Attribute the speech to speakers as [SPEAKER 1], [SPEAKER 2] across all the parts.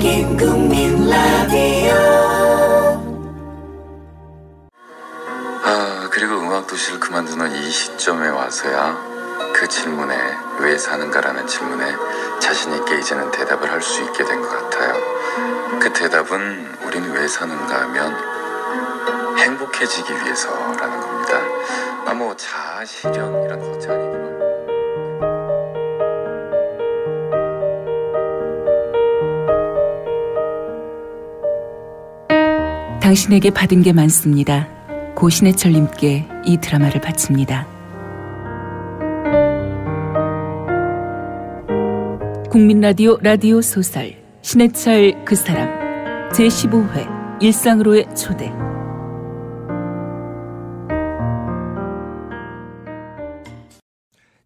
[SPEAKER 1] 여긴 국민 라디오
[SPEAKER 2] 아, 그리고 음악 도시를 그만두는 이 시점에 와서야 그 질문에 왜 사는가라는 질문에 자신 있게 이제는 대답을 할 수 있게 된 것 같아요. 그 대답은 우리는 왜 사는가 하면 행복해지기 위해서라는 겁니다. 아, 뭐 자아 실현 이런 거자아니지만
[SPEAKER 3] 당신에게 받은 게 많습니다. 고신해철님께 이 드라마를 바칩니다. 국민 라디오 라디오 소설 신해철 그 사람 제15회 일상으로의 초대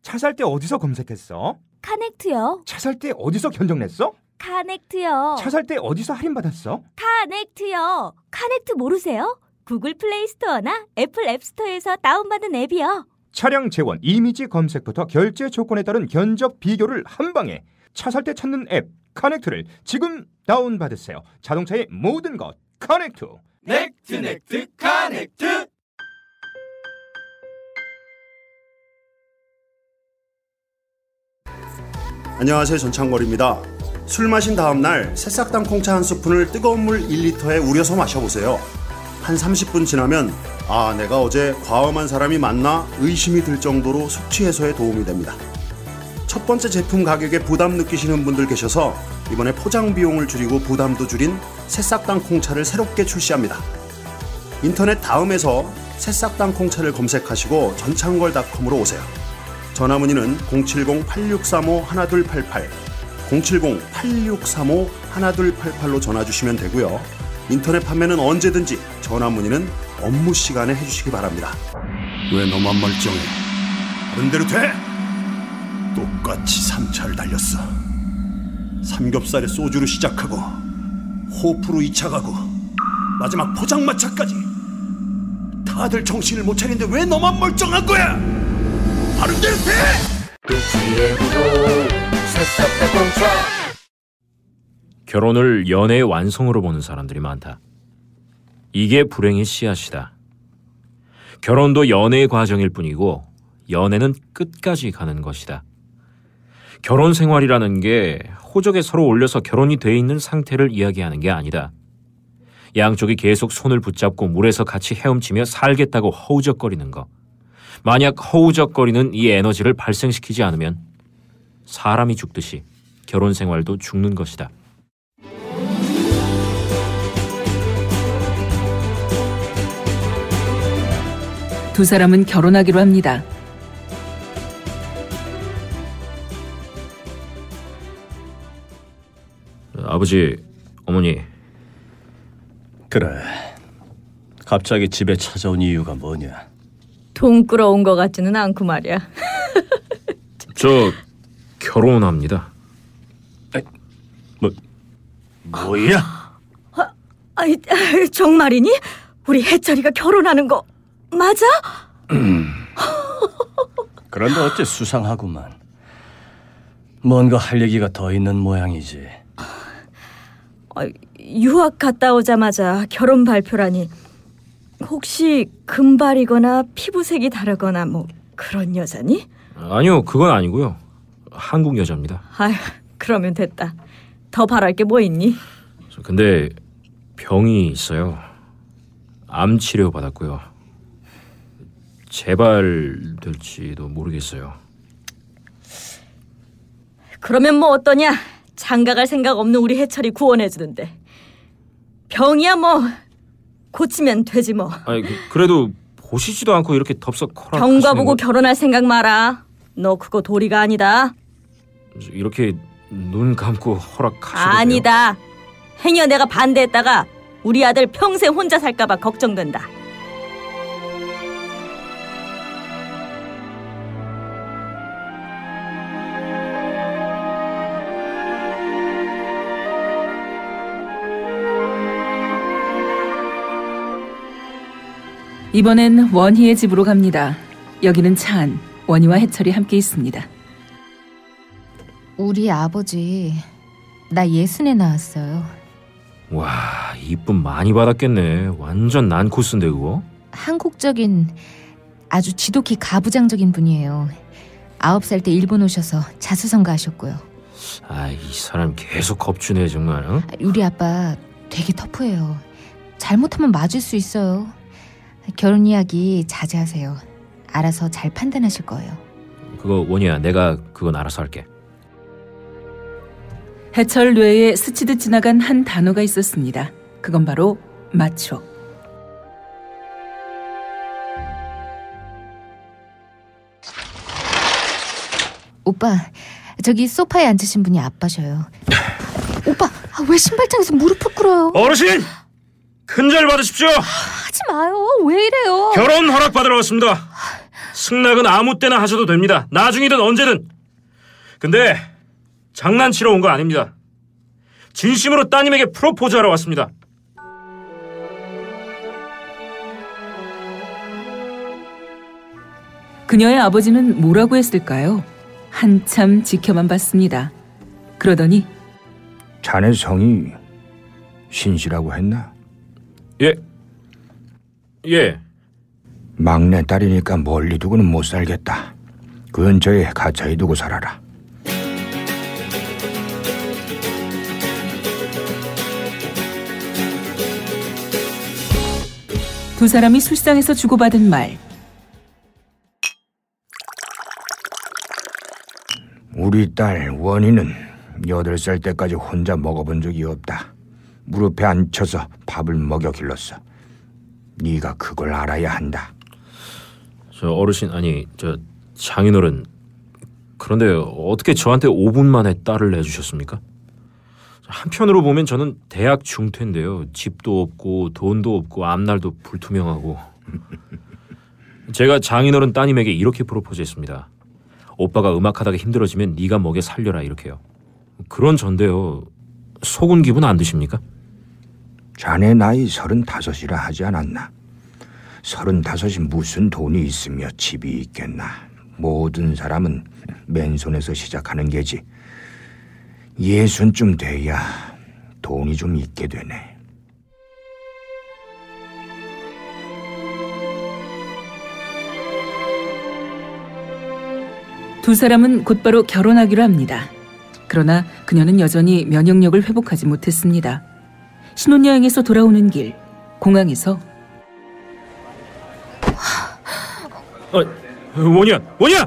[SPEAKER 4] 차 살 때 어디서 검색했어?
[SPEAKER 5] 카넥트요.
[SPEAKER 4] 차 살 때 어디서 견적 냈어?
[SPEAKER 5] 카넥트요.
[SPEAKER 4] 차 살 때 어디서 할인 받았어?
[SPEAKER 5] 카넥트요. 카넥트 모르세요? 구글 플레이 스토어나 애플 앱 스토어에서 다운받은 앱이요.
[SPEAKER 4] 차량 재원, 이미지 검색부터 결제 조건에 따른 견적 비교를 한 방에 차 살 때 찾는 앱 커넥트를 지금 다운 받으세요. 자동차의 모든 것 커넥트.
[SPEAKER 6] 넥트 넥트 카넥트
[SPEAKER 7] 안녕하세요 전창걸입니다. 술 마신 다음 날 새싹당 콩차 한 스푼을 뜨거운 물 1리터에 우려서 마셔보세요. 한 30분 지나면 아 내가 어제 과음한 사람이 맞나 의심이 들 정도로 숙취 해소에 도움이 됩니다. 첫 번째 제품 가격에 부담 느끼시는 분들 계셔서 이번에 포장 비용을 줄이고 부담도 줄인 새싹당 콩차를 새롭게 출시합니다. 인터넷 다음에서 새싹당 콩차를 검색하시고 전창걸닷컴으로 오세요. 전화 문의는 070-8635-1288, 070-8635-1288로 전화 주시면 되고요. 인터넷 판매는 언제든지 전화 문의는 업무 시간에 해주시기 바랍니다. 왜 너만 멀쩡해? 다른 대로 돼! 똑같이 3차를 달렸어. 삼겹살에 소주로 시작하고 호프로 2차 가고 마지막 포장마차까지 다들 정신을 못 차리는데 왜 너만 멀쩡한 거야? 다른 대로 돼!
[SPEAKER 8] 결혼을 연애의 완성으로 보는 사람들이 많다. 이게 불행의 씨앗이다. 결혼도 연애의 과정일 뿐이고 연애는 끝까지 가는 것이다. 결혼 생활이라는 게 호적에 서로 올려서 결혼이 돼 있는 상태를 이야기하는 게 아니다. 양쪽이 계속 손을 붙잡고 물에서 같이 헤엄치며 살겠다고 허우적거리는 거. 만약 허우적거리는 이 에너지를 발생시키지 않으면 사람이 죽듯이 결혼 생활도 죽는 것이다.
[SPEAKER 3] 두 사람은 결혼하기로 합니다.
[SPEAKER 8] 아버지, 어머니,
[SPEAKER 9] 그래. 갑자기 집에 찾아온 이유가 뭐냐?
[SPEAKER 10] 돈 끌어온 것 같지는 않고 말이야.
[SPEAKER 8] 저 결혼합니다.
[SPEAKER 9] 뭐 뭐야?
[SPEAKER 10] 아이, 정말이니? 우리 해철이가 결혼하는 거 맞아?
[SPEAKER 9] 그런데 어째 수상하구만. 뭔가 할 얘기가 더 있는 모양이지.
[SPEAKER 10] 아, 유학 갔다 오자마자 결혼 발표라니. 혹시 금발이거나 피부색이 다르거나 뭐 그런 여자니?
[SPEAKER 8] 아니요, 그건 아니고요. 한국 여자입니다.
[SPEAKER 10] 아휴, 그러면 됐다. 더 바랄 게 뭐 있니?
[SPEAKER 8] 저 근데 병이 있어요. 암 치료 받았고요. 재발될지도 모르겠어요.
[SPEAKER 10] 그러면 뭐 어떠냐? 장가갈 생각 없는 우리 해철이 구원해 주는데. 병이야 뭐 고치면 되지 뭐.
[SPEAKER 8] 아니 그, 래도 보시지도 않고 이렇게 덥석 허락.
[SPEAKER 10] 병과 보고 결혼할 생각 마라. 너 그거 도리가 아니다.
[SPEAKER 8] 이렇게 눈 감고 허락하셔도
[SPEAKER 10] 아니다. 행여 내가 반대했다가 우리 아들 평생 혼자 살까봐 걱정된다.
[SPEAKER 3] 이번엔 원희의 집으로 갑니다. 여기는 차안, 원희와 해철이 함께 있습니다.
[SPEAKER 11] 우리 아버지 나 예순에 나왔어요.
[SPEAKER 8] 와, 이쁨 많이 받았겠네. 완전 난 코스인데 그거.
[SPEAKER 11] 한국적인 아주 지독히 가부장적인 분이에요. 아홉 살 때 일본 오셔서 자수성가 하셨고요.
[SPEAKER 8] 아, 이 사람 계속 겁주네 정말. 어?
[SPEAKER 11] 우리 아빠 되게 터프해요. 잘못하면 맞을 수 있어요. 결혼 이야기 자제하세요. 알아서 잘 판단하실 거예요.
[SPEAKER 8] 그거 원이야. 내가 그건 알아서 할게.
[SPEAKER 3] 해철 뇌에 스치듯 지나간 한 단어가 있었습니다. 그건 바로 마초.
[SPEAKER 11] 오빠, 저기 소파에 앉으신 분이 아빠셔요. 오빠, 아, 왜 신발장에서 무릎을 꿇어요?
[SPEAKER 8] 어르신! 큰절 받으십시오.
[SPEAKER 11] 하지 마요. 왜 이래요?
[SPEAKER 8] 결혼 허락 받으러 왔습니다. 승낙은 아무 때나 하셔도 됩니다. 나중이든 언제든. 근데 장난치러 온 거 아닙니다. 진심으로 따님에게 프로포즈하러 왔습니다.
[SPEAKER 3] 그녀의 아버지는 뭐라고 했을까요? 한참 지켜만 봤습니다. 그러더니
[SPEAKER 12] 자네 성이 신씨라고 했나?
[SPEAKER 8] 예. 예.
[SPEAKER 12] 막내 딸이니까 멀리 두고는 못 살겠다. 근처에 가차히 두고 살아라.
[SPEAKER 3] 두 사람이 술상에서 주고받은 말.
[SPEAKER 12] 우리 딸 원희는 여덟 살 때까지 혼자 먹어본 적이 없다. 무릎에 앉혀서 밥을 먹여 길렀어. 네가 그걸 알아야 한다.
[SPEAKER 8] 저 어르신 아니 저 장인어른 그런데 어떻게 저한테 5분 만에 딸을 내주셨습니까? 한편으로 보면 저는 대학 중퇴인데요. 집도 없고 돈도 없고 앞날도 불투명하고 제가 장인어른 따님에게 이렇게 프로포즈했습니다. 오빠가 음악하다가 힘들어지면 네가 먹여 살려라 이렇게요. 그런 전데요. 속은 기분 안 드십니까?
[SPEAKER 12] 자네 나이 서른다섯이라 하지 않았나? 서른다섯이 무슨 돈이 있으며 집이 있겠나? 모든 사람은 맨손에서 시작하는 게지. 예순쯤 돼야 돈이 좀 있게 되네.
[SPEAKER 3] 두 사람은 곧바로 결혼하기로 합니다. 그러나 그녀는 여전히 면역력을 회복하지 못했습니다. 신혼여행에서 돌아오는 길, 공항에서
[SPEAKER 8] 어, 원이야, 원이야!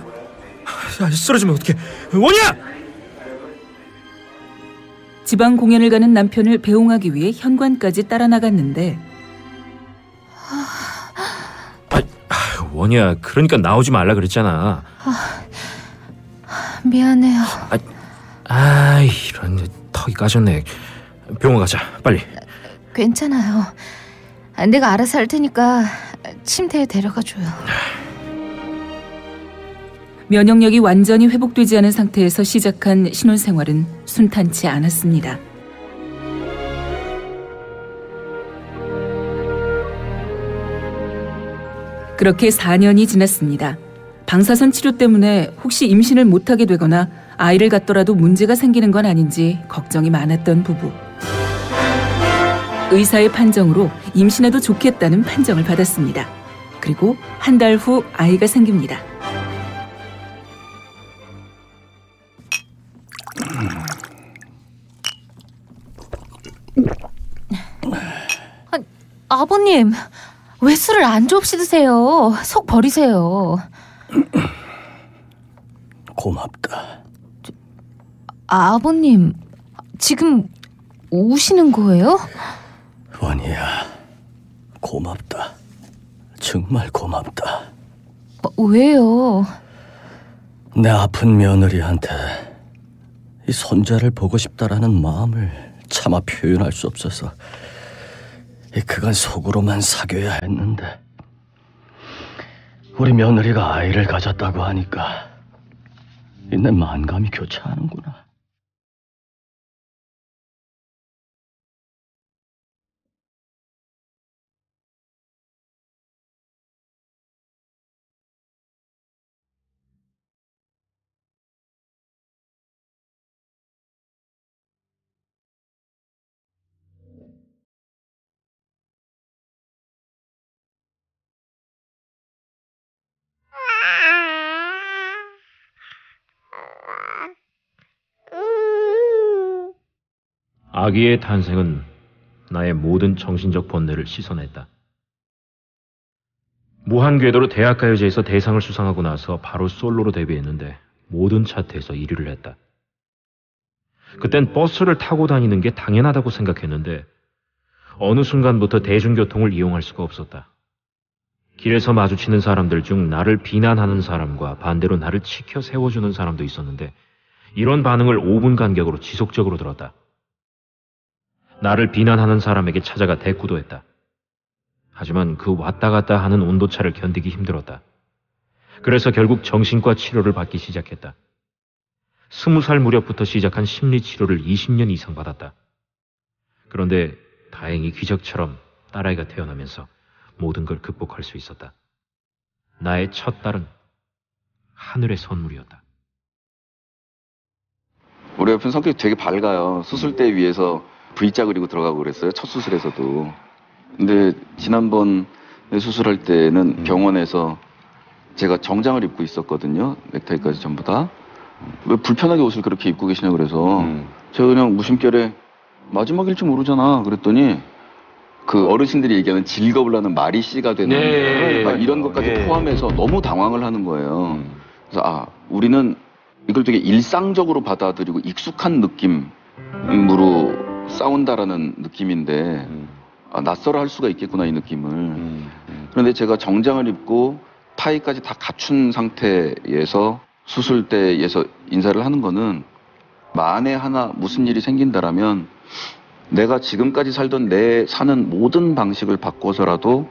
[SPEAKER 8] 아, 쓰러지면 어떡해, 원이야!
[SPEAKER 3] 지방 공연을 가는 남편을 배웅하기 위해 현관까지 따라 나갔는데
[SPEAKER 8] 아, 원이야, 그러니까 나오지 말라 그랬잖아.
[SPEAKER 11] 미안해요.
[SPEAKER 8] 아, 이런 턱이 까졌네. 병원 가자, 빨리.
[SPEAKER 11] 괜찮아요. 내가 알아서 할 테니까 침대에 데려가 줘요.
[SPEAKER 3] 면역력이 완전히 회복되지 않은 상태에서 시작한 신혼생활은 순탄치 않았습니다. 그렇게 4년이 지났습니다. 방사선 치료 때문에 혹시 임신을 못하게 되거나 아이를 갖더라도 문제가 생기는 건 아닌지 걱정이 많았던 부부. 의사의 판정으로 임신해도 좋겠다는 판정을 받았습니다. 그리고 한 달 후 아이가 생깁니다.
[SPEAKER 11] 아버님, 왜 술을 안주 없이 드세요? 속 버리세요.
[SPEAKER 9] 고맙다.
[SPEAKER 11] 아, 아버님, 지금 우시는 거예요?
[SPEAKER 9] 원이야, 고맙다. 정말 고맙다.
[SPEAKER 11] 어, 왜요?
[SPEAKER 9] 내 아픈 며느리한테 이 손자를 보고 싶다라는 마음을 차마 표현할 수 없어서 이 그간 속으로만 사귀어야 했는데 우리 며느리가 아이를 가졌다고 하니까 이내 만감이 교차하는구나.
[SPEAKER 8] 마귀의 탄생은 나의 모든 정신적 번뇌를 씻어냈다. 무한궤도로 대학가요제에서 대상을 수상하고 나서 바로 솔로로 데뷔했는데 모든 차트에서 1위를 했다. 그땐 버스를 타고 다니는 게 당연하다고 생각했는데 어느 순간부터 대중교통을 이용할 수가 없었다. 길에서 마주치는 사람들 중 나를 비난하는 사람과 반대로 나를 치켜 세워주는 사람도 있었는데 이런 반응을 5분 간격으로 지속적으로 들었다. 나를 비난하는 사람에게 찾아가 대꾸도 했다. 하지만 그 왔다 갔다 하는 온도차를 견디기 힘들었다. 그래서 결국 정신과 치료를 받기 시작했다. 스무 살 무렵부터 시작한 심리 치료를 20년 이상 받았다. 그런데 다행히 기적처럼 딸아이가 태어나면서 모든 걸 극복할 수 있었다. 나의 첫 딸은 하늘의 선물이었다.
[SPEAKER 2] 우리 옆은 성격이 되게 밝아요. 수술대 위에서 V자 그리고 들어가고 그랬어요. 첫 수술에서도. 근데 지난번 수술할 때는 병원에서 제가 정장을 입고 있었거든요. 넥타이까지 전부 다. 왜 불편하게 옷을 그렇게 입고 계시냐 그래서 제가 그냥 무심결에 마지막일 줄 모르잖아 그랬더니 그 어르신들이 얘기하는 하는 말이 씨가 되는
[SPEAKER 8] 네.
[SPEAKER 2] 막 이런 것까지
[SPEAKER 8] 네.
[SPEAKER 2] 포함해서 너무 당황을 하는 거예요. 그래서 아 우리는 이걸 되게 일상적으로 받아들이고 익숙한 느낌으로 싸운다라는 느낌인데 아, 낯설어 할 수가 있겠구나 이 느낌을. 그런데 제가 정장을 입고 타이까지 다 갖춘 상태에서 수술대에서 인사를 하는 거는 만에 하나 무슨 일이 생긴다라면 내가 지금까지 살던 내 사는 모든 방식을 바꿔서라도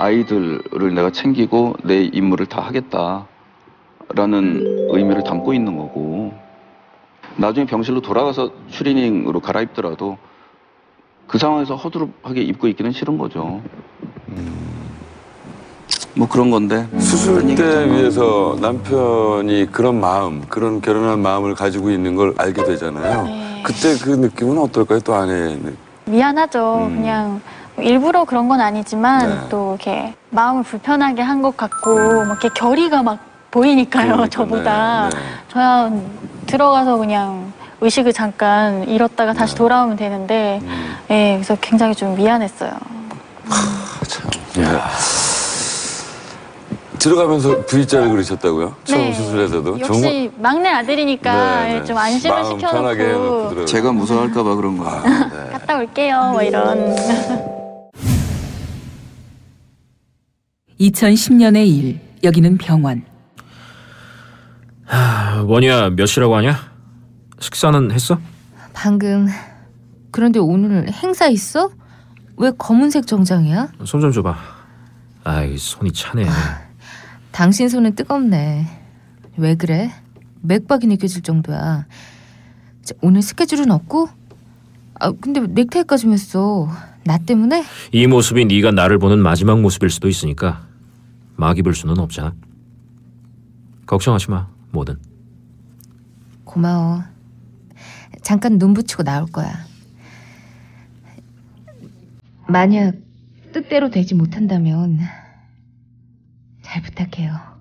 [SPEAKER 2] 아이들을 내가 챙기고 내 임무를 다 하겠다라는 의미를 담고 있는 거고 나중에 병실로 돌아가서 추리닝으로 갈아입더라도 그 상황에서 허드롭하게 입고 있기는 싫은 거죠. 뭐 그런 건데
[SPEAKER 13] 수술 때 위해서 남편이 그런 마음, 그런 결혼한 마음을 가지고 있는 걸 알게 되잖아요. 그때 그 느낌은 어떨까요? 또 아내의 느낌.
[SPEAKER 14] 미안하죠. 그냥 뭐 일부러 그런 건 아니지만
[SPEAKER 13] 네.
[SPEAKER 14] 또 이렇게 마음을 불편하게 한 것 같고 막 이렇게 결의가 막 보이니까요.
[SPEAKER 13] 그러니까,
[SPEAKER 14] 저보다
[SPEAKER 13] 네, 네.
[SPEAKER 14] 저야 들어가서 그냥 의식을 잠깐 잃었다가
[SPEAKER 13] 네.
[SPEAKER 14] 다시 돌아오면 되는데,
[SPEAKER 13] 음.
[SPEAKER 14] 예, 그래서 굉장히 좀 미안했어요.
[SPEAKER 13] 예. 들어가면서 V자를 그리셨다고요? 처음
[SPEAKER 14] 네.
[SPEAKER 13] 수술에서도?
[SPEAKER 14] 역시 막내 아들이니까
[SPEAKER 13] 네,
[SPEAKER 14] 예,
[SPEAKER 13] 네.
[SPEAKER 14] 좀 안심을 시켜놓고.
[SPEAKER 2] 제가 무서워할까 봐 그런 거예요.
[SPEAKER 14] 갔다 올게요. 뭐 이런.
[SPEAKER 3] 2010년의 일. 여기는 병원.
[SPEAKER 8] 하, 원이야 몇 시라고 하냐? 식사는 했어?
[SPEAKER 11] 방금. 그런데 오늘 행사 있어? 왜 검은색 정장이야?
[SPEAKER 8] 손 좀 줘봐. 아이 손이 차네.
[SPEAKER 11] 당신 손은 뜨겁네. 왜 그래? 맥박이 느껴질 정도야. 자, 오늘 스케줄은 없고? 아 근데 넥타이까지 맸어. 나 때문에?
[SPEAKER 8] 이 모습이 네가 나를 보는 마지막 모습일 수도 있으니까 막 입을 수는 없잖아. 걱정하지 마, 뭐든.
[SPEAKER 11] 고마워. 잠깐 눈 붙이고 나올 거야. 만약 뜻대로 되지 못한다면 잘 부탁해요.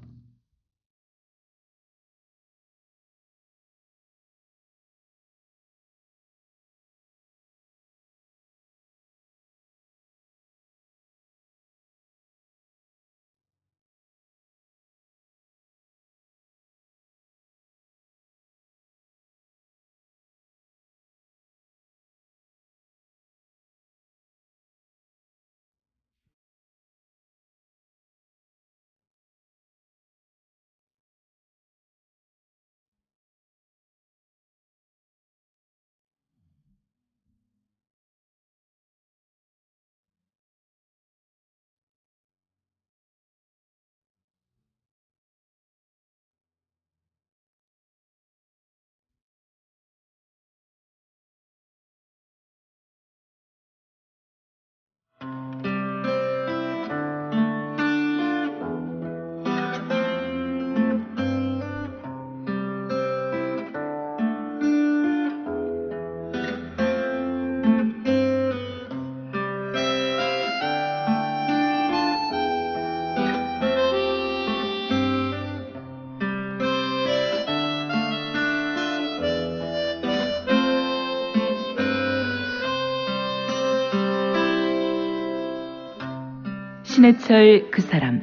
[SPEAKER 3] 신해철 그 사람.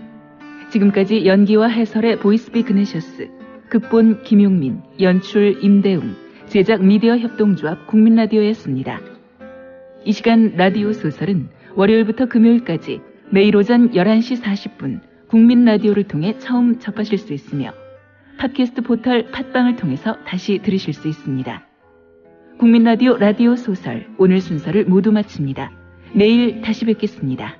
[SPEAKER 3] 지금까지 연기와 해설의 보이스비 그네셔스, 극본 김용민, 연출 임대웅, 제작 미디어 협동조합 국민라디오였습니다. 이 시간 라디오 소설은 월요일부터 금요일까지 매일 오전 11시 40분 국민라디오를 통해 처음 접하실 수 있으며 팟캐스트 포털 팟빵을 통해서 다시 들으실 수 있습니다. 국민라디오 라디오 소설 오늘 순서를 모두 마칩니다. 내일 다시 뵙겠습니다.